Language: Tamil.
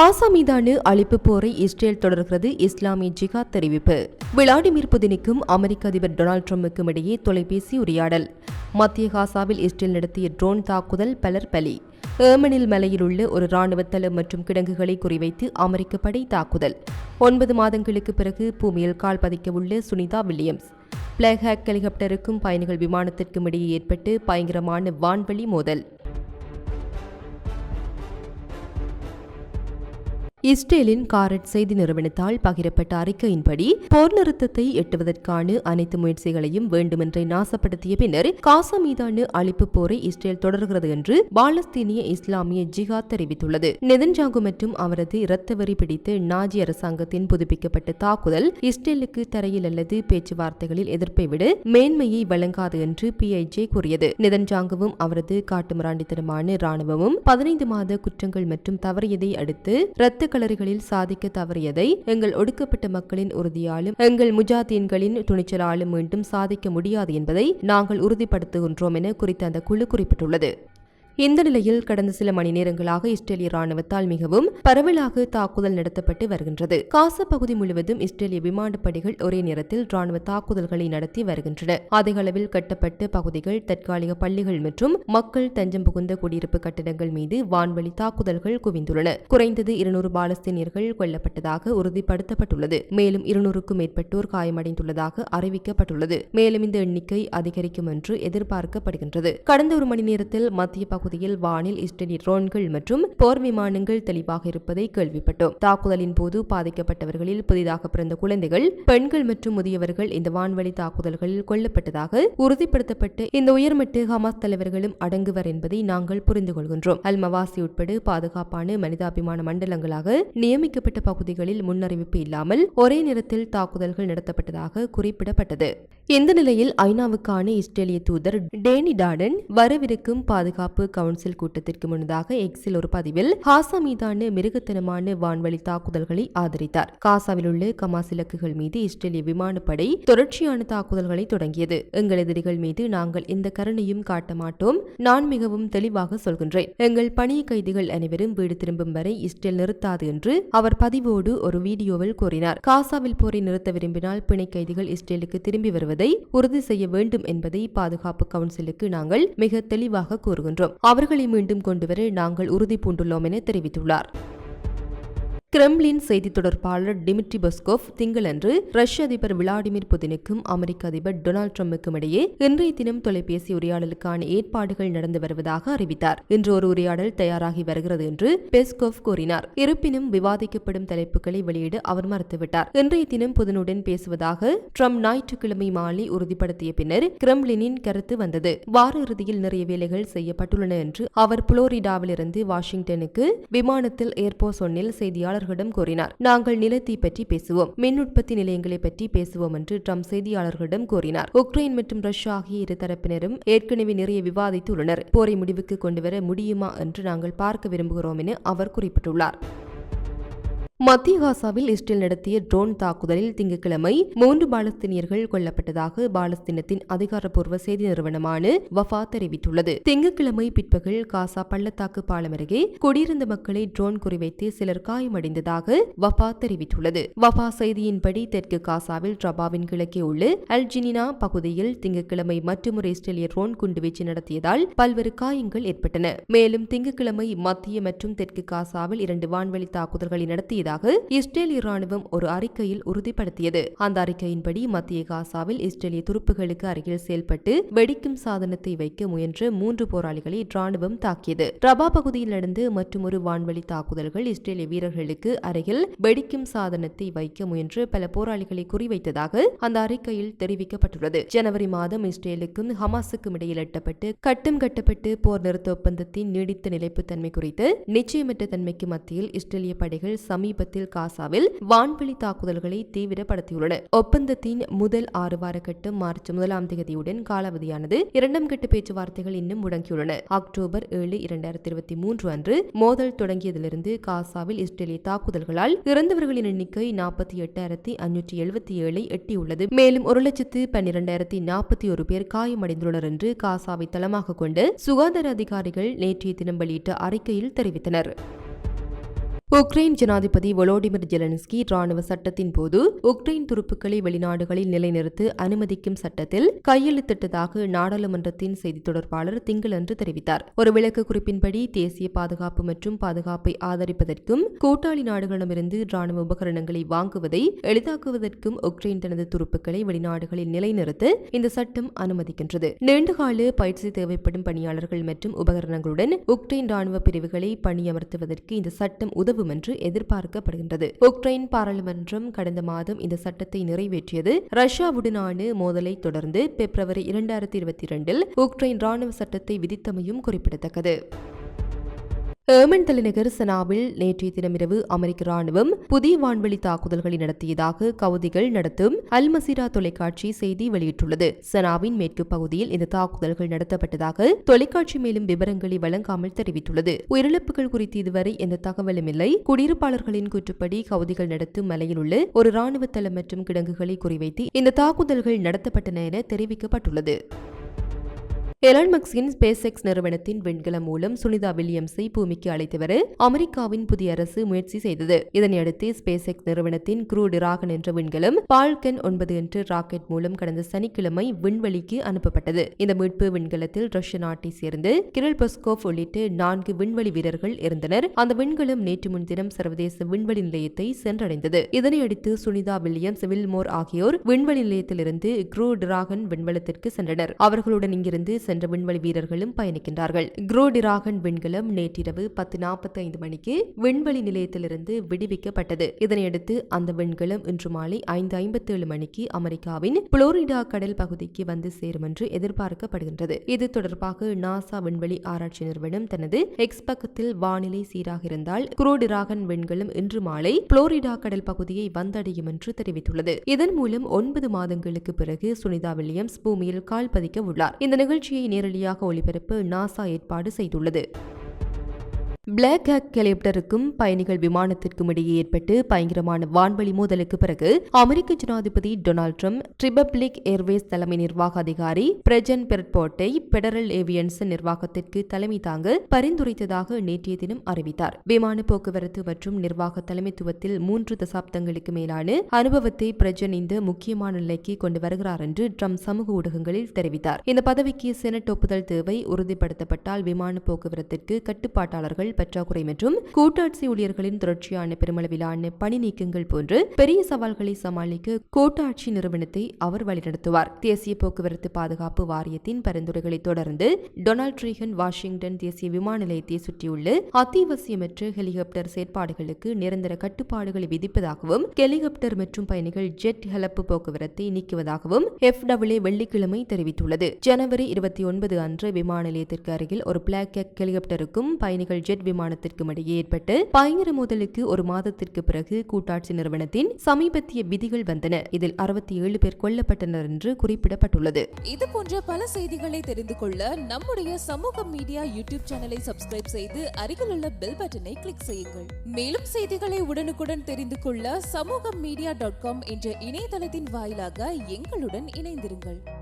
காசா மீதான அழிப்பு போரை இஸ்ரேல் தொடர்கிறது. இஸ்லாமிய ஜிகாத் தெரிவிப்பு. விளாடிமிர் புதினுக்கும் அமெரிக்க அதிபர் டொனால்ட் ட்ரம்புக்கும் இடையே தொலைபேசி உரையாடல். மத்திய காசாவில் இஸ்ரேல் நடத்திய ட்ரோன் தாக்குதல் பலர் பலி. ஏமனில் மலையில் உள்ள ஒரு ராணுவ தளம் மற்றும் கிடங்குகளை குறிவைத்து அமெரிக்க படை தாக்குதல். ஒன்பது மாதங்களுக்கு பிறகு பூமியில் கால் பதிக்க உள்ள சுனிதா வில்லியம்ஸ். பிளாக் ஹேக் ஹெலிகாப்டருக்கும் பயணிகள் விமானத்திற்கும் இடையே ஏற்பட்டு பயங்கரமான வான்வெளி மோதல். இஸ்ரேலின் காரட் செய்தி நிறுவனத்தால் பகிரப்பட்ட அறிக்கையின்படி போர் நிறுத்தத்தை எட்டுவதற்கான அனைத்து முயற்சிகளையும் வேண்டுமென்றே நாசப்படுத்திய பின்னர் காசா மீதான அழிப்பு போரை இஸ்ரேல் தொடர்கிறது என்று பாலஸ்தீனிய இஸ்லாமிய ஜிஹாத் தெரிவித்துள்ளது. நெதன்ஜாங்கு மற்றும் அவரது இரத்தவரி பிடித்த நாஜி அரசாங்கத்தின் புதுப்பிக்கப்பட்ட தாக்குதல் இஸ்ரேலுக்கு தரையில் அல்லது பேச்சுவார்த்தைகளில் எதிர்ப்பை விட மேன்மையை வழங்காது என்று பிஐஜே கூறியது. நெதன்ஜாங்குவும் அவரது காட்டுமிராண்டித்தனமான ராணுவமும் பதினைந்து மாத குற்றங்கள் மற்றும் தவறியதை அடுத்து இரத்த கலரிகளில் சாதிக்க தவறியதை எங்கள் ஒடுக்கப்பட்ட மக்களின் உறுதியாலும் எங்கள் முஜாதீன்களின் துணிச்சலாலும் மீண்டும் சாதிக்க முடியாது என்பதை நாங்கள் உறுதிப்படுத்துகின்றோம் என குறித்த அந்த குழு குறிப்பிட்டுள்ளது. இந்த நிலையில் கடந்த சில மணி நேரங்களாக இஸ்ரேலிய ராணுவத்தால் மிகவும் பரவலாக தாக்குதல் நடத்தப்பட்டு வருகின்றது. காச பகுதி முழுவதும் இஸ்ரேலிய விமானப்படைகள் ஒரே நேரத்தில் ராணுவ தாக்குதல்களை நடத்தி வருகின்றன. அதிக அளவில் கட்டப்பட்ட பகுதிகள் தற்காலிக பள்ளிகள் மற்றும் மக்கள் தஞ்சம் புகுந்த குடியிருப்பு கட்டிடங்கள் மீது வான்வழி தாக்குதல்கள் குவிந்துள்ளன. குறைந்தது இருநூறு பாலஸ்தீனியர்கள் கொல்லப்பட்டதாக உறுதிப்படுத்தப்பட்டுள்ளது. மேலும் இருநூறுக்கும் மேற்பட்டோர் காயமடைந்துள்ளதாக அறிவிக்கப்பட்டுள்ளது. மேலும் இந்த எண்ணிக்கை அதிகரிக்கும் என்று எதிர்பார்க்கப்படுகின்றது. கடந்த ஒரு மணி நேரத்தில் மத்திய பகுதி பகுதியில் வானில் இஸ்ரேலிய ட்ரோன்கள் மற்றும் போர் விமானங்கள் தெளிவாக இருப்பதை கேள்விப்பட்டோம். தாக்குதலின் போது பாதிக்கப்பட்டவர்களில் புதிதாக பிறந்த குழந்தைகள் பெண்கள் மற்றும் முதியவர்கள் இந்த வான்வழி தாக்குதல்களில் கொல்லப்பட்டதாக உறுதிப்படுத்தப்பட்டு இந்த உயர்மட்டு ஹமாஸ் தலைவர்களும் அடங்குவர் என்பதை நாங்கள் புரிந்து கொள்கின்றோம். அல்மவாசி உட்பட பாதுகாப்பான மனிதாபிமான மண்டலங்களாக நியமிக்கப்பட்ட பகுதிகளில் முன்னறிவிப்பு இல்லாமல் ஒரே நேரத்தில் தாக்குதல்கள் நடத்தப்பட்டதாக குறிப்பிடப்பட்டது. இந்த நிலையில் ஐநாவுக்கான இஸ்ரேலிய தூதர் டேனி டாடன் வரவிருக்கும் பாதுகாப்பு கவுன்சில் கூட்டத்திற்கு முன்னதாக எக்ஸில் ஒரு பதிவில் ஹாசா மீதான மிருகத்தனமான வான்வழி தாக்குதல்களை ஆதரித்தார். காசாவில் உள்ள கமாஸ் இலக்குகள் மீது இஸ்ரேலிய விமானப்படை தொடர்ச்சியான தாக்குதல்களை தொடங்கியது. எங்கள் எதிரிகள் மீது நாங்கள் எந்த கருணையும் காட்ட மாட்டோம். நான் மிகவும் தெளிவாக சொல்கின்றேன். எங்கள் பணிய கைதிகள் அனைவரும் வீடு திரும்பும் வரை இஸ்ரேல் நிறுத்தாது என்று அவர் பதிவோடு ஒரு வீடியோவில் கூறினார். காசாவில் போரை நிறுத்த விரும்பினால் பிணை கைதிகள் இஸ்ரேலுக்கு திரும்பி வருவது உறுதி செய்ய வேண்டும் என்பதை பாதுகாப்பு கவுன்சிலுக்கு நாங்கள் மிக தெளிவாக கூறுகின்றோம். அவர்களை மீண்டும் கொண்டுவர நாங்கள் உறுதி பூண்டுள்ளோம் என தெரிவித்துள்ளார். கிரெம்லின் செய்தி தொடர்பாளர் டிமிட்ரி பஸ்கோவ் திங்களன்று ரஷ்ய அதிபர் விளாடிமிர் புதினுக்கும் அமெரிக்க அதிபர் டொனால்டு ட்ரம்புக்கும் இடையே இன்றைய தினம் தொலைபேசி உரையாடலுக்கான ஏற்பாடுகள் நடந்து வருவதாக அறிவித்தார். இன்று ஒரு உரையாடல் தயாராகி வருகிறது என்று பெஸ்கோவ் கூறினார். இருப்பினும் விவாதிக்கப்படும் தலைப்புகளை வெளியிட அவர் மறுத்துவிட்டார். இன்றைய தினம் புதினுடன் பேசுவதாக ட்ரம்ப் ஞாயிற்றுக்கிழமை மாலை உறுதிப்படுத்திய பின்னர் கிரெம்லினின் கருத்து வந்தது. வார இறுதியில் நிறைய வேலைகள் செய்யப்பட்டுள்ளன என்று அவர் புளோரிடாவிலிருந்து வாஷிங்டனுக்கு விமானத்தில் ஏர்போர்ஸ் ஒன்னில் செய்தியாளர் செய்தியாளர்களிடம் கூறினார் நாங்கள் நிலத்தை பற்றி பேசுவோம். மின் உற்பத்தி நிலையங்களை பற்றி பேசுவோம் என்று ட்ரம்ப் செய்தியாளர்களிடம் கூறினார் உக்ரைன் மற்றும் ரஷ்யா ஆகிய இரு தரப்பினரும் ஏற்கனவே நிறைய விவாதித்துள்ளனர். போரை முடிவுக்கு கொண்டுவர முடியுமா என்று நாங்கள் பார்க்க விரும்புகிறோம் என அவர் குறிப்பிட்டுள்ளார். மத்திய காசாவில் இஸ்ரேல் நடத்திய ட்ரோன் தாக்குதலில் திங்கட்கிழமை மூன்று பாலஸ்தீனியர்கள் கொல்லப்பட்டதாக பாலஸ்தீனத்தின் அதிகாரப்பூர்வ செய்தி நிறுவனமான வஃபா தெரிவித்துள்ளது. திங்கட்கிழமை பிற்பகல் காசா பள்ளத்தாக்கு பாலம் அருகே குடியிருந்த மக்களை ட்ரோன் குறிவைத்து சிலர் காயமடைந்ததாக வஃபா தெரிவித்துள்ளது. வஃபா செய்தியின்படி தெற்கு காசாவில் ரபாவின் கிழக்கே உள்ள அல்ஜினினா பகுதியில் திங்கட்கிழமை மற்றொரு இஸ்ரேலிய ட்ரோன் குண்டுவீச்சு நடத்தியதால் பல்வேறு காயங்கள் ஏற்பட்டன. மேலும் திங்கட்கிழமை மத்திய மற்றும் தெற்கு காசாவில் இரண்டு வான்வெளி தாக்குதல்களை நடத்தியது வருவதாக இஸ்ரேலிய ராணுவம் ஒரு அறிக்கையில் உறுதிப்படுத்தியது. அந்த அறிக்கையின்படி மத்திய காசாவில் இஸ்ரேலிய துருப்புகளுக்கு அருகில் செயல்பட்டு வெடிக்கும் சாதனத்தை வைக்க முயன்ற மூன்று போராளிகளை ராணுவம் தாக்கியது. ரபா பகுதியில் நடந்து மற்றும் ஒரு வான்வழி தாக்குதல்கள் இஸ்ரேலிய வீரர்களுக்கு அருகில் வெடிக்கும் சாதனத்தை வைக்க முயன்று பல போராளிகளை குறிவைத்ததாக அந்த அறிக்கையில் தெரிவிக்கப்பட்டுள்ளது. ஜனவரி மாதம் இஸ்ரேலுக்கும் ஹமாஸுக்கும் இடையில் எட்டப்பட்டு கட்டும் கட்டப்பட்டு போர் நிறுத்த ஒப்பந்தத்தின் நீடித்த நிலைப்புத்தன்மை குறித்து நிச்சயமற்ற தன்மைக்கு மத்தியில் இஸ்ரேலிய படைகள் சமீப சமீபத்தில் காசாவில் வான்வெளி தாக்குதல்களை தீவிரப்படுத்தியுள்ளன. ஒப்பந்தத்தின் முதல் ஆறு வார கட்டம் மார்ச் முதலாம் தேதியுடன் காலாவதியானது. இரண்டாம் கட்ட பேச்சுவார்த்தைகள் இன்னும் முடங்கியுள்ளன. அக்டோபர் ஏழு இரண்டாயிரத்தி இருபத்தி மூன்று அன்று மோதல் தொடங்கியதிலிருந்து காசாவில் இஸ்ரேலிய தாக்குதல்களால் இறந்தவர்களின் எண்ணிக்கை நாற்பத்தி எட்டாயிரத்தி அஞ்சூற்றி எழுபத்தி ஏழை எட்டியுள்ளது. மேலும் ஒரு லட்சத்து பன்னிரண்டாயிரத்தி நாற்பத்தி ஒரு பேர் காயமடைந்துள்ளனர் என்று காசாவை தளமாக கொண்டு சுகாதார அதிகாரிகள் நேற்றைய தினம் வெளியிட்ட அறிக்கையில் தெரிவித்தனர். உக்ரைன் ஜனாதிபதி வொலோடிமிர் ஜெலன்ஸ்கி ராணுவ சட்டத்தின் போது உக்ரைன் துருப்புக்களை வெளிநாடுகளில் நிலைநிறுத்த அனுமதிக்கும் சட்டத்தில் கையெழுத்திட்டதாக நாடாளுமன்றத்தின் செய்தி தொடர்பாளர் திங்களன்று தெரிவித்தார். ஒரு விளக்கு குறிப்பின்படி தேசிய பாதுகாப்பு மற்றும் பாதுகாப்பை ஆதரிப்பதற்கும் கூட்டாளி நாடுகளிடமிருந்து ராணுவ உபகரணங்களை வாங்குவதை எளிதாக்குவதற்கும் உக்ரைன் தனது துருப்புக்களை வெளிநாடுகளில் நிலைநிறுத்த இந்த சட்டம் அனுமதிக்கின்றது. நீண்டகால பயிற்சி தேவைப்படும் பணியாளர்கள் மற்றும் உபகரணங்களுடன் உக்ரைன் ராணுவ பிரிவுகளை பணியமர்த்துவதற்கு இந்த சட்டம் உதவும் உதவும் என்று எதிர்பார்க்கப்படுகின்றது. உக்ரைன் பாராளுமன்றம் கடந்த மாதம் இந்த சட்டத்தை நிறைவேற்றியது. ரஷ்யாவுடனான மோதலை தொடர்ந்து பிப்ரவரி இரண்டாயிரத்தி இருபத்தி இரண்டில் உக்ரைன் ராணுவ சட்டத்தை விதித்தமையும் குறிப்பிடத்தக்கது. ஏமன் தலைநகர் சனாவில் நேற்றைய தினமிரவு அமெரிக்க ராணுவம் புதிய வான்வெளி தாக்குதல்களை நடத்தியதாக கவுதிகள் நடத்தும் அல் மசீரா தொலைக்காட்சி செய்தி வெளியிட்டுள்ளது. சனாவின் மேற்கு பகுதியில் இந்த தாக்குதல்கள் நடத்தப்பட்டதாக தொலைக்காட்சி மேலும் விவரங்களை வழங்காமல் தெரிவித்துள்ளது. உயிரிழப்புகள் குறித்து இதுவரை எந்த தகவலும் இல்லை. குடியிருப்பாளர்களின் கூற்றுப்படி கவுதிகள் நடத்தும் மலையில் உள்ள ஒரு ராணுவ தளம் மற்றும் கிடங்குகளை குறிவைத்து இந்த தாக்குதல்கள் நடத்தப்பட்டன என தெரிவிக்கப்பட்டுள்ளது. எலான் மக்ஸின் ஸ்பேஸ் எக்ஸ் நிறுவனத்தின் விண்கலம் மூலம் சுனிதா வில்லியம்ஸை பூமிக்கு அழைத்து வர அமெரிக்காவின் புதிய அரசு முயற்சி செய்தது. இதனையடுத்து ஸ்பேஸ் எக்ஸ் நிறுவனத்தின் குரூ டிராகன் என்ற விண்கலம் பால்கன் ஒன்பது என்ற ராக்கெட் மூலம் கடந்த சனிக்கிழமை விண்வெளிக்கு அனுப்பப்பட்டது. இந்த மீட்பு விண்கலத்தில் ரஷ்ய நாட்டை சேர்ந்து கிரில் பொஸ்கோவ் உள்ளிட்ட நான்கு விண்வெளி வீரர்கள் இருந்தனர். அந்த விண்கலம் நேற்று முன்தினம் சர்வதேச விண்வெளி நிலையத்தை சென்றடைந்தது. இதனையடுத்து சுனிதா வில்லியம்ஸ் வில்மோர் ஆகியோர் விண்வெளி நிலையத்திலிருந்து குரூ டிராகன் விண்வெளத்திற்கு சென்றனர். அவர்களுடன் இங்கிருந்து சென்ற விண்வெளி வீரர்களும் பயணிக்கின்றார்கள். குரோடிராகன் விண்கலம் நேற்றிரவு பத்து நாற்பத்தி ஐந்து மணிக்கு விண்வெளி நிலையத்திலிருந்து விடுவிக்கப்பட்டது. இதனையடுத்து அந்த விண்கலம் இன்று மாலை ஐந்து ஐம்பத்தி ஏழு மணிக்கு அமெரிக்காவின் புளோரிடா கடல் பகுதிக்கு வந்து சேரும் என்று எதிர்பார்க்கப்படுகின்றது. இது தொடர்பாக நாசா விண்வெளி ஆராய்ச்சி நிறுவனம் தனது எக்ஸ் பக்கத்தில் வானிலை சீராக இருந்தால் குரோடிராகன் விண்கலம் இன்று மாலை புளோரிடா கடல் பகுதியை வந்தடையும் என்று தெரிவித்துள்ளது. இதன் மூலம் ஒன்பது மாதங்களுக்கு பிறகு சுனிதா வில்லியம்ஸ் பூமியில் கால் பதிக்க உள்ளார். இந்த நிகழ்ச்சியை நேரடியாக ஒளிபரப்ப நாசா ஏற்பாடு செய்துள்ளது. பிளாக் ஹேக் ஹெலிகாப்டருக்கும் பயணிகள் விமானத்திற்கும் இடையே ஏற்பட்டு பயங்கரமான வான்வழி மோதலுக்கு பிறகு அமெரிக்க ஜனாதிபதி டொனால்ட் ட்ரம்ப் ட்ரிபப்ளிக் ஏர்வேஸ் தலைமை நிர்வாக அதிகாரி பிரஜன் பெர்ட்போர்ட்டை பெடரல் ஏவியன்ஸ் நிர்வாகத்திற்கு தலைமை தாங்க பரிந்துரைத்ததாக நேற்றைய தினம் அறிவித்தார். விமான போக்குவரத்து மற்றும் நிர்வாக தலைமைத்துவத்தில் மூன்று தசாப்தங்களுக்கு மேலான அனுபவத்தை பிரஜன் இந்த முக்கியமான நிலைக்கு கொண்டு வருகிறார் என்று ட்ரம்ப் சமூக ஊடகங்களில் தெரிவித்தார். இந்த பதவிக்கு செனட் ஒப்புதல் தேவை உறுதிப்படுத்தப்பட்டால் விமான போக்குவரத்திற்கு கட்டுப்பாட்டாளர்கள் பற்றாக்குறை மற்றும் கூட்டாட்சி ஊழியர்களின் தொடர்ச்சியான பெருமளவிலான பணி நீக்கங்கள் போன்று பெரிய சவால்களை சமாளிக்க கூட்டாட்சி நிறுவனத்தை அவர் வழிநடத்துவார். தேசிய போக்குவரத்து பாதுகாப்பு வாரியத்தின் பரிந்துரைகளை தொடர்ந்து டொனால்ட் ரீகன் வாஷிங்டன் தேசிய விமான நிலையத்தை சுற்றியுள்ள அத்தியாவசியமற்ற ஹெலிகாப்டர் செயற்பாடுகளுக்கு நிரந்தர கட்டுப்பாடுகளை விதிப்பதாகவும் ஹெலிகாப்டர் மற்றும் பயணிகள் ஜெட் ஹெலப்பு போக்குவரத்தை நீக்குவதாகவும் எஃப் டபிள்யூ வெள்ளிக்கிழமை தெரிவித்துள்ளது. ஜனவரி இருபத்தி ஒன்பது அன்று விமான நிலையத்திற்கு அருகில் ஒரு பிளாக் ஹெலிகாப்டருக்கும் பயணிகள் ஜெட் விமானத்திற்கும் இடையே ஏற்பட்டு பயங்கர மோதலுக்கு ஒரு மாதத்திற்கு பிறகு கூட்டாட்சி நிறுவனத்தின் சமீபத்திய விதிகள் வந்தன. இதில் அறுபத்தி ஏழு பேர் கொல்லப்பட்டனர் என்று குறிப்பிடப்பட்டுள்ளது. இது போன்ற பல செய்திகளை தெரிந்து கொள்ள நம்முடைய சமூக மீடியா யூடியூப் சேனலை சப்ஸ்கிரைப் செய்து அருகில் உள்ள பெல் பட்டனை கிளிக் செய்யுங்கள். மேலும் செய்திகளை உடனுக்குடன் தெரிந்து கொள்ள சமூக மீடியா டாட் காம் என்ற இணையதளத்தின் வாயிலாக எங்களுடன் இணைந்திருங்கள்.